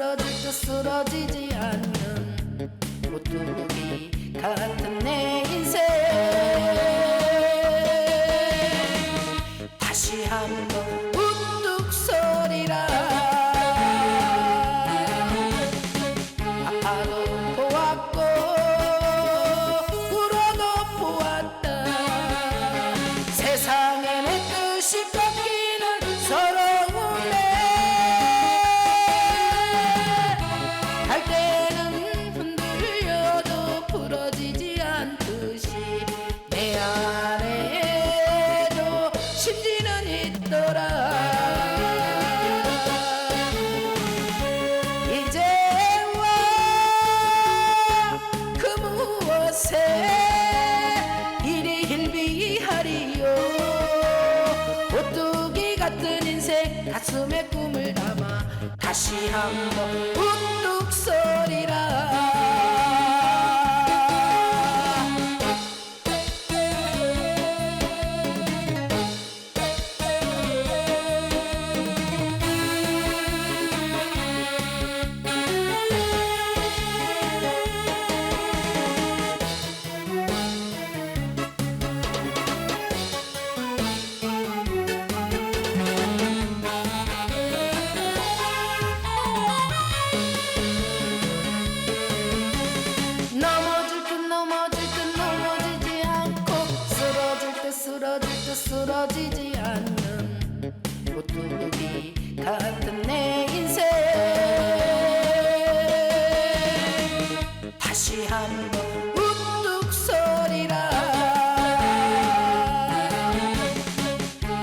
쓰러질 듯 쓰러지지 않는 보뚜기 같은 내 인생. 있더라. 이제와 그 무엇에 이리 hil비하리요? 오뚜기 같은 인생 가슴에 꿈을 담아 다시 한번 쓰러지지 않는 오뚜기 같은 내 인생. 다시 한번 우뚝 서리라.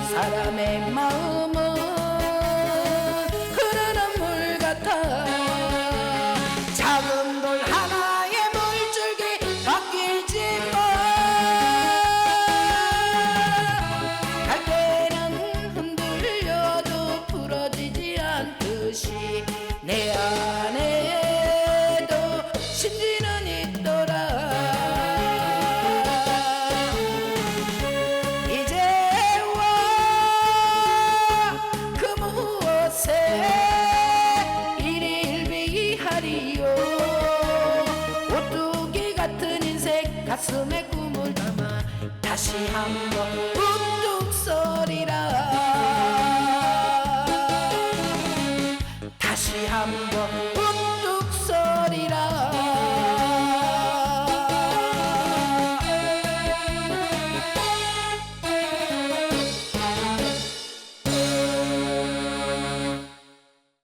사람의 마음 듯이 내 안에도 심지는 있더라. 이제와 그 무엇에 이리 일비하리요? 오뚜기 같은 인생 가슴에 꿈을 담아 다시 한번